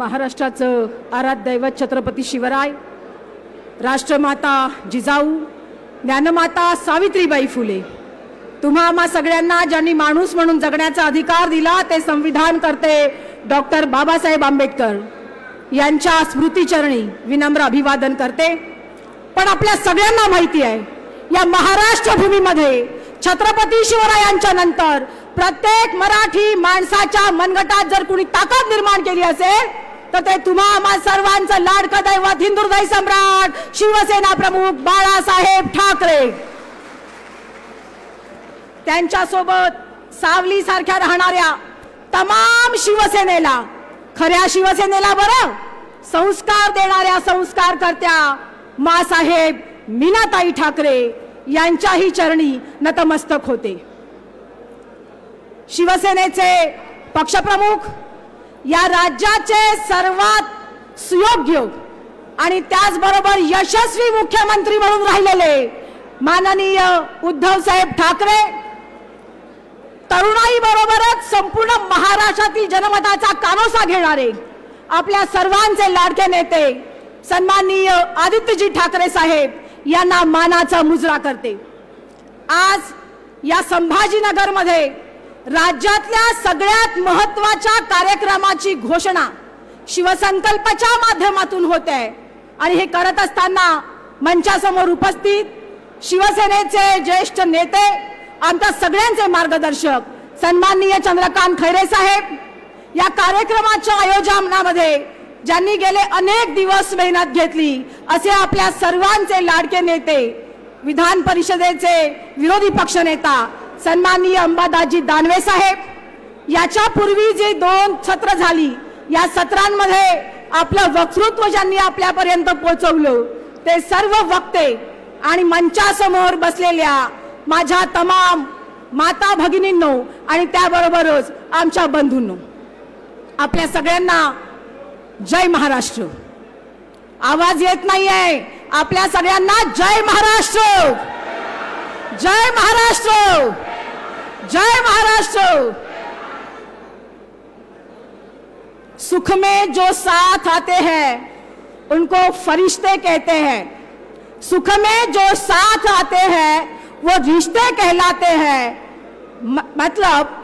महाराष्ट्राचं आराध्य दैवत छत्रपती शिवराय राष्ट्रमाता जिजाऊ ज्ञानमाता सावित्रीबाई फुले. तुम्हा आम्हा सगळ्यांना ज्यांनी माणूस म्हणून जगण्याचा अधिकार दिला ते संविधान करते डॉक्टर बाबासाहेब आंबेडकर. यांच्या स्मृतीचरणी विनम्र अभिवादन करते. पण आपल्या सगळ्यांना माहिती आहे या महाराष्ट्र भूमीमध्ये छत्रपती शिवरायांच्या नंतर प्रत्येक मराठी माणसाच्या मनगटात जर कुणी ताकद निर्माण केली असेल तर ते तुम्हा आम्हा सर्वांचं लाडकं दैवत हिंदुहृदय सम्राट शिवसेना प्रमुख बाळासाहेब ठाकरे. त्यांच्यासोबत सावली सारख्या राहणाऱ्या तमाम शिवसेनेला खऱ्या शिवसेनेला बरं संस्कार देणाऱ्या संस्कार करत्या मासाहेब मीनाताई ठाकरे यांच्याही चरणी नतमस्तक होते. शिवसेनेचे पक्षप्रमुख या राज्याचे सर्वात सुयोग्य आणि त्याचबरोबर यशस्वी मुख्यमंत्री म्हणून राहिलेले माननीय उद्धव साहेब ठाकरे तरुणाई बरोबरच संपूर्ण महाराष्ट्रातील जनमताचा कानोसा घेणारे आपल्या सर्वांचे लाडके नेते सन्माननीय आदित्यजी ठाकरे साहेब यांना मानाचा मुजरा करते. आज या संभाजीनगरमध्ये राज्यातल्या सगळ्यात महत्त्वाच्या कार्यक्रमाची घोषणा शिवसंकल्पाच्या माध्यमातून होत. आहे आणि हे करत असताना मंचासमोर उपस्थित शिवसेनेचे ज्येष्ठ नेते आमच्या सगळ्यांचे मार्गदर्शक सन्माननीय चंद्रकांत खैरे साहेब या कार्यक्रमाच्या आयोजनामध्ये ज्यांनी गेले अनेक दिवस मेहनत घेतली असे आपल्या सर्वांचे लाडके नेते विधान परिषदेचे विरोधी पक्षनेता सन्माननीय अंबादासजी दानवे साहेब याच्या पूर्वी जे दोन सत्र झाली या सत्रांमध्ये आपलं वक्तृत्व ज्यांनी आपल्यापर्यंत पोहोचवलं ते सर्व वक्ते आणि मंचासमोर बसलेल्या माझ्या तमाम माता भगिनींनो आणि त्याबरोबरच आमच्या बंधूंनो आपल्या सगळ्यांना जय महाराष्ट्र. आवाज येत नाहीये आपल्या सगळ्यांना जय महाराष्ट्र. जय महाराष्ट्र. जय महाराष्ट्र। सुख में जो साथ आते हैं, उनको फरिश्ते कहते हैं। सुख में जो साथ आते हैं, वो रिश्ते कहलाते हैं। मतलब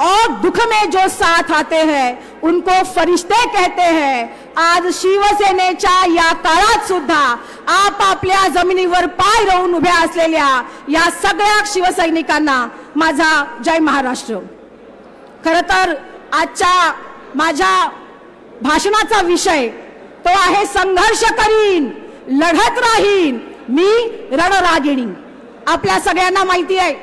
और दुख में जो साथ आते हैं, उनको फरिश्ते कहते हैं। आज शिवसेनेच्या या काळात सुद्धा आप आपल्या जमिनीवर पाय रोवून उभ्या असलेल्या या सगळ्या शिवसैनिकांना माझा जय महाराष्ट्र. खरं तर आजच्या माझ्या भाषणाचा विषय तो आहे संघर्ष करीन लढत राहीन. मी रणरागिणी. आपल्या सगळ्यांना माहिती आहे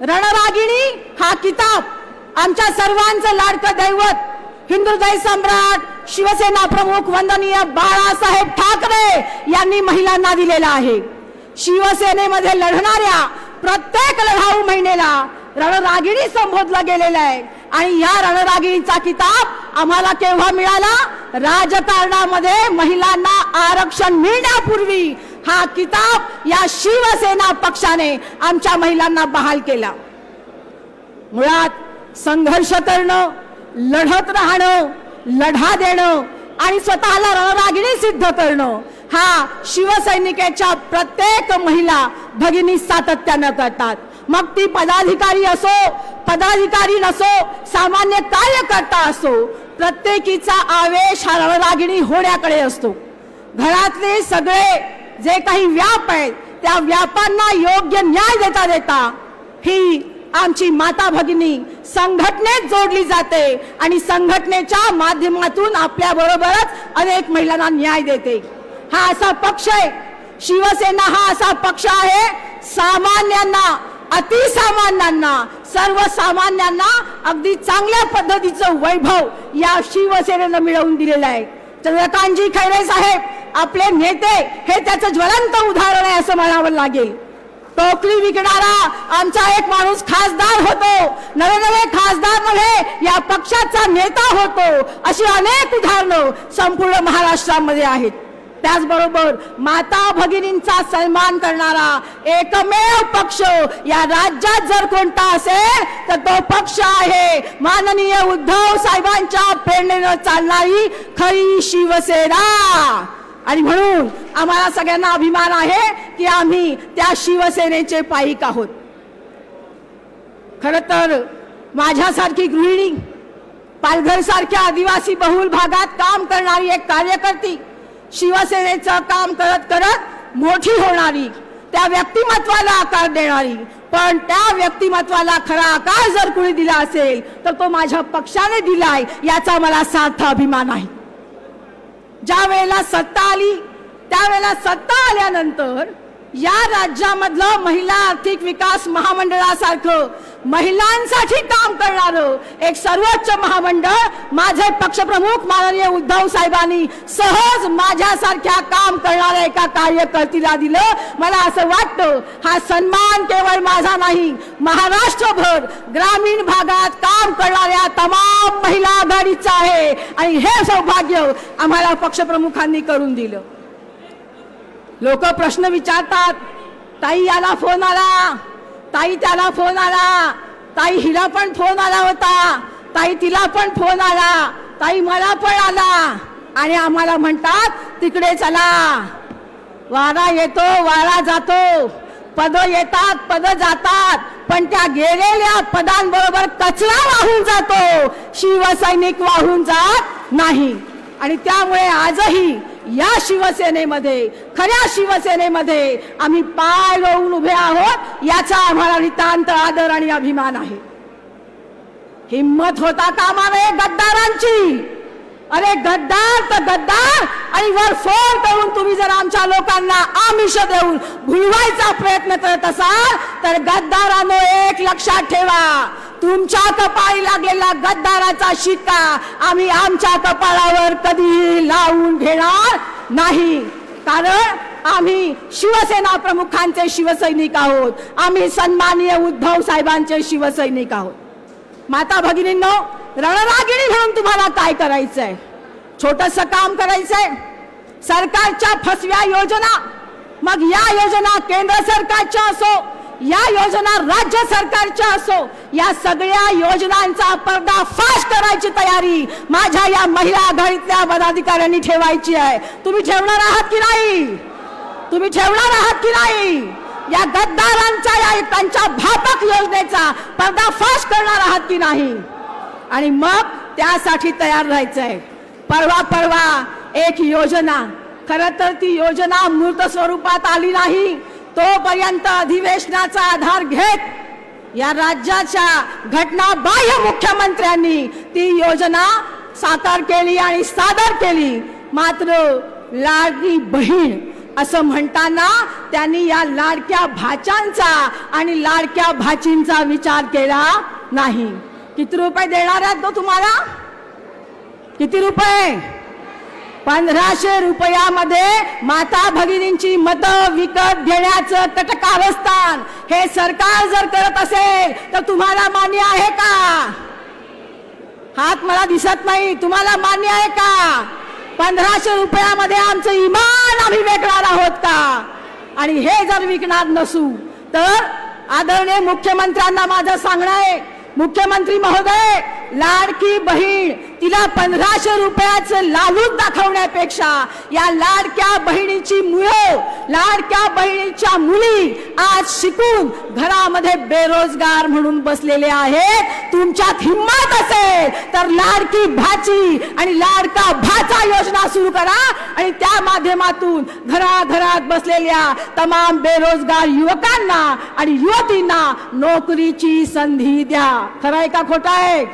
रणरागिणी हा किताब आमच्या सर्वांचं लाडकं दैवत हिंदुहृदय सम्राट शिवसेना प्रमुख वंदनीय बाळासाहेब ठाकरे यांनी महिलांना दिलेला आहे. शिवसेनेमध्ये लढणाऱ्या प्रत्येक लढाऊ महिनेला रणरागिणी संबोधलं गेलेलं आहे. आणि या रणरागिणीचा किताब आम्हाला केव्हा मिळाला? राजकारणामध्ये महिलांना आरक्षण मिळण्यापूर्वी. हा किताब या शिवसेना पक्षाने आमच्या महिलांना बहाल केला. मुळात संघर्ष करणं लढत राहणं लढा देणं आणि स्वतःला रणरागिणी सिद्ध करणं हा शिवसैनिकेच्या प्रत्येक महिला भगिनी सातत्यानं करतात. मग ती पदाधिकारी असो पदाधिकारी नसो सामान्य कार्यकर्ता असो प्रत्येकीचा आवेश हा रणरागिणी होण्याकडे असतो. घरातले सगळे जे काही व्याप आहेत त्या व्यापांना योग्य न्याय देता देता ही आमची माता भगिनी संघटनेत जोडली जाते आणि संघटनेच्या माध्यमातून आपल्या बरोबरच अनेक महिलांना न्याय देते. हा असा पक्ष आहे. शिवसेना हा असा पक्ष आहे. सामान्यांना अतिसामान्यांना सर्वसामान्यांना अगदी चांगल्या पद्धतीचं वैभव या शिवसेनेनं मिळवून दिलेलं आहे. चंद्रकांतजी खैरे साहेब आपले नेते हे त्याचं ज्वलंत उदाहरण आहे असं म्हणावं लागेल. टोकरी विकणारा आमचा एक माणूस खासदार होतो. नवे नवे खासदारमध्ये या पक्षाचा नेता होतो. अशी अनेक उदाहरणं संपूर्ण महाराष्ट्रामध्ये आहेत. त्याचबरोबर माता भगिनींचा सन्मान करणारा एकमेव पक्ष या राज्यात जर कोणता असेल तर तो पक्ष आहे माननीय उद्धव साहेबांच्या प्रेरणेनं चालणारी खरी शिवसेना. आणि म्हणून आम्हाला सगळ्यांना अभिमान आहे की आम्ही त्या शिवसेनेचे पाईक आहोत. खर तर माझ्यासारखी गृहिणी पालघर सारख्या आदिवासी बहुल भागात काम करणारी एक कार्यकर्ती शिवसेनेचं काम करत करत मोठी होणारी त्या व्यक्तिमत्वाला आकार देणारी. पण त्या व्यक्तिमत्वाला खरा आकार जर कुणी दिला असेल तर तो माझ्या पक्षाने दिलाय याचा मला सार्थ अभिमान आहे. ज्या वेळेला सत्ता आली त्यावेळेला सत्ता आल्यानंतर या राज्यामधलं महिला आर्थिक विकास महामंडळासारखं महिलांसाठी काम करणारं एक सर्वोच्च महामंडळ माझे पक्षप्रमुख माननीय उद्धव साहेबांनी सहज माझ्यासारख्या काम करणाऱ्या एका कार्यकर्तीला दिलं. मला असं वाटतं हा सन्मान केवळ माझा नाही महाराष्ट्रभर ग्रामीण भागात काम करणाऱ्या तमाम महिला आघाडीचा आहे. आणि हे सौभाग्य आम्हाला पक्षप्रमुखांनी करून दिलं. लोक प्रश्न विचारतात ताई याला फोन आला. ताई त्याला फोन आला. ताई हिला पण फोन आला होता. ताई तिला पण फोन आला. ताई मला पण आला. आणि आम्हाला म्हणतात तिकडे चला. वारा येतो वारा जातो. पद येतात पद जातात. पण त्या गेलेल्या पदांबरोबर कचरा वाहून जातो. शिवसैनिक वाहून जात नाही. आणि त्यामुळे आजही या शिवसेनेमध्ये खऱ्या शिवसेनेमध्ये आम्ही पाय रोवून उभे आहोत याचा आम्हाला नितांत आदर आणि अभिमान आहे. हिम्मत होता कामा गद्दारांची. अरे गद्दार तर गद्दार आणि वर फोन करून तुम्ही जर आमच्या लोकांना आमिष देऊन भुलवायचा प्रयत्न करत असाल तर गद्दारानो एक लक्षात ठेवा. तुमच्या कपाळी लागलेला गद्दाराचा शिक्का आम्ही आमच्या कपाळावर कधीही लावून घेणार नाही. कारण आम्ही शिवसेना प्रमुखांचे शिवसैनिक आहोत. आम्ही सन्माननीय उद्धव साहेबांचे शिवसैनिक आहोत. माता भगिनींनो रणरागिणी म्हणून तुम्हाला काय करायचंय? छोटस काम करायचंय. सरकारच्या फसव्या योजना मग या योजना केंद्र सरकारच्या असो या योजना राज्य सरकारच्या असो या सगळ्या योजनांचा पर्दाफाश करायची तयारी माझ्या या महिला आघाडीतल्या पदाधिकाऱ्यांनी ठेवायची आहे. तुम्ही ठेवणार आहात की नाही? तुम्ही ठेवणार आहात की नाही? या गद्दारांचा या त्यांच्या भापक योजनेचा पर्दाफाश करणार आहात की नाही? आणि मग त्यासाठी तयार राहायचंय. परवा परवा एक योजना खर तर ती योजना मूर्त स्वरूपात आली नाही. तोपर्यंत अधिवेशनाचा आधार घेत या राज्याच्या घटना बाह्य मुख्यमंत्र्यांनी ती योजना साकार केली आणि सादर केली. मात्र लाडकी बहीण असं म्हणताना त्यांनी या लाडक्या भाच्यांचा आणि लाडक्या भाचींचा विचार केला नाही. किती रुपये देणार आहेत तो तुम्हाला? किती रुपये? पंधराशे रुपयामध्ये माता भगिनींची मत विकत घेण्याचं कटकारस्थान हे सरकार जर करत असेल तर तुम्हाला मान्य आहे का? हात मला दिसत नाही तुम्हाला मान्य आहे का? पंधराशे रुपयामध्ये आमचं इमान आम्ही विकणार आहोत का? आणि हे जर विकणार नसू तर आदरणीय मुख्यमंत्र्यांना माझं सांगणं आहे मुख्यमंत्री महोदय लाडकी बहीण तिला पंधराशे रुपयाचं लालूच दाखवण्यापेक्षा या लाडक्या बहिणीची मुळे लाडक्या बहिणीच्या मुली आज शिकून घरामध्ये बेरोजगार म्हणून बसलेले आहेत. तुमच्यात हिंमत असेल. तर लाडकी भाची आणि लाडका भाचा योजना सुरू करा आणि त्या माध्यमातून घराघरात बसलेल्या तमाम बेरोजगार युवकांना आणि युवतींना नोकरीची संधी द्या. खरं आहे का खोटं आहे?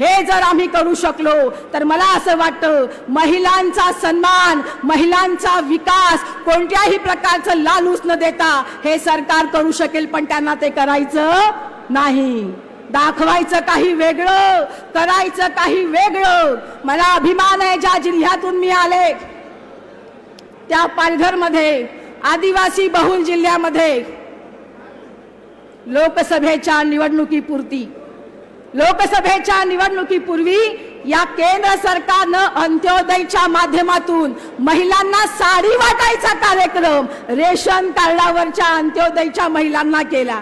हे जर आम्ही करू शकलो तर मला असं वाटतं महिलांचा सन्मान महिलांचा विकास कोणत्याही प्रकारचं लालूच न देता हे सरकार करू शकेल पण त्यांना ते करायचं नाही. दाखवायचं काही वेगळं करायचं काही वेगळं. मला अभिमान आहे ज्या जिल्ह्यातून मी आले. त्या पालघरमध्ये आदिवासी बहुल जिल्ह्यामध्ये लोकसभेच्या निवडणुकीपुरती. लोकसभेच्या निवडणुकीपूर्वी या केंद्र सरकारनं अंत्योदयच्या माध्यमातून महिलांना साडी वाटायचा कार्यक्रम रेशन कार्डावरच्या अंत्योदयच्या महिलांना केला.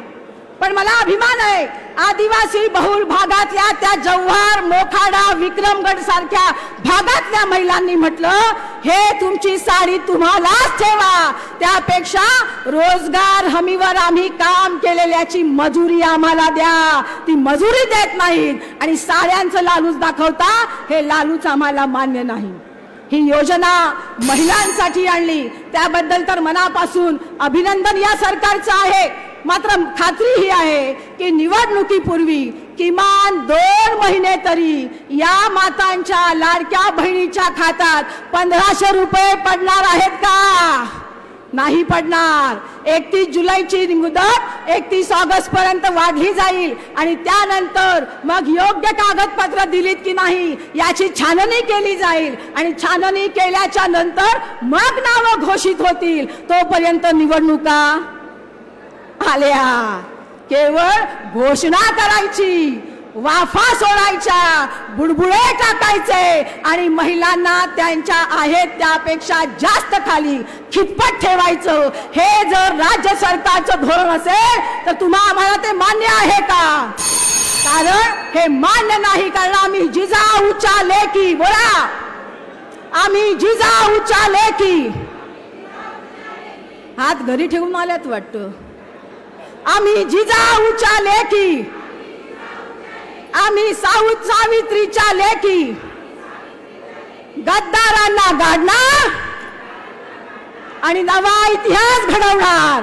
पण मला अभिमान आहे आदिवासी बहुल भागातल्या त्या जव्हार मोखाडा विक्रमगड सारख्या भागातल्या महिलांनी म्हटलं हे तुमची साडी तुम्हालाच ठेवा. त्यापेक्षा रोजगार हमीवर आम्ही काम केलेल्याची मजुरी आम्हाला द्या. ती मजुरी देत नाहीत आणि साड्यांचं लालूच दाखवता हे लालूच आम्हाला मान्य नाही. ही योजना महिलांसाठी आणली. त्याबद्दल तर मनापासून अभिनंदन या सरकारचं आहे. मात्र खात्री ही आहे की निवडणुकीपूर्वी किमान दोन महिने तरी या मातांच्या लाडक्या बहिणीच्या खात्यात पंधराशे रुपये पडणार आहेत का? नाही पडणार. एकतीस जुलैची मुदत एकतीस ऑगस्ट पर्यंत वाढली जाईल आणि त्यानंतर मग योग्य कागदपत्र दिलीत की नाही याची छाननी केली जाईल आणि छाननी केल्याच्यानंतर मग नावं घोषित होतील. तोपर्यंत निवडणुका आल्या. केवळ घोषणा करायची वाफा सोडायच्या बुडबुडे टाकायचे आणि महिलांना त्यांच्या आहेत त्यापेक्षा जास्त खाली खितपत ठेवायचं. हे जर राज्य सरकारचं धोरण असेल तर तुम्हा आम्हाला ते मान्य आहे का? कारण हे मान्य नाही कारण आम्ही जिजाऊच्या लेखी बोला. आम्ही जिजाऊच्या लेखी हात घरी ठेवून आल्यात वाटतं. आम्ही जिजाऊच्या लेखी आम्ही साऊ सावित्रीच्या लेखी गद्दारांना गाडणार आणि नवा इतिहास घडवणार.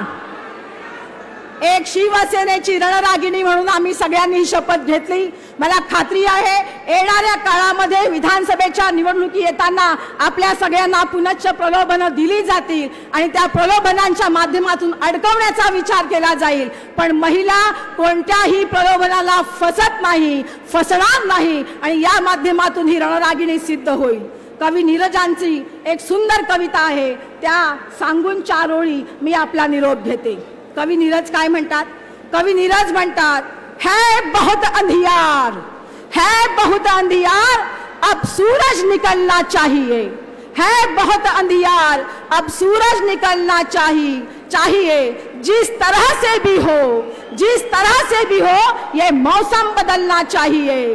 एक शिवसेनेची रणरागिणी म्हणून आम्ही सगळ्यांनी ही शपथ घेतली. मला खात्री आहे येणाऱ्या काळामध्ये विधानसभेच्या निवडणुकी येताना आपल्या सगळ्यांना पुनश्च प्रलोभनं दिली जातील आणि त्या प्रलोभनांच्या माध्यमातून अडकवण्याचा विचार केला जाईल. पण महिला कोणत्याही प्रलोभनाला फसत नाही फसणार नाही आणि या माध्यमातून ही रणरागिणी सिद्ध होईल. कवी नीरजांची एक सुंदर कविता आहे त्या सांगून चारोळी मी आपला निरोप घेते. कवी नीरज काय म्हणतात? कवी नीरज म्हणतात, है बहुत अंधियार, है बहुत अंधियार, अब सूरज निकलना चाहिए, है बहुत अंधियार, अब सूरज निकलना चाहिए चाहिए, जिस तरह से भी हो, जिस तरह से भी हो, ये मौसम बदलना चाहिए।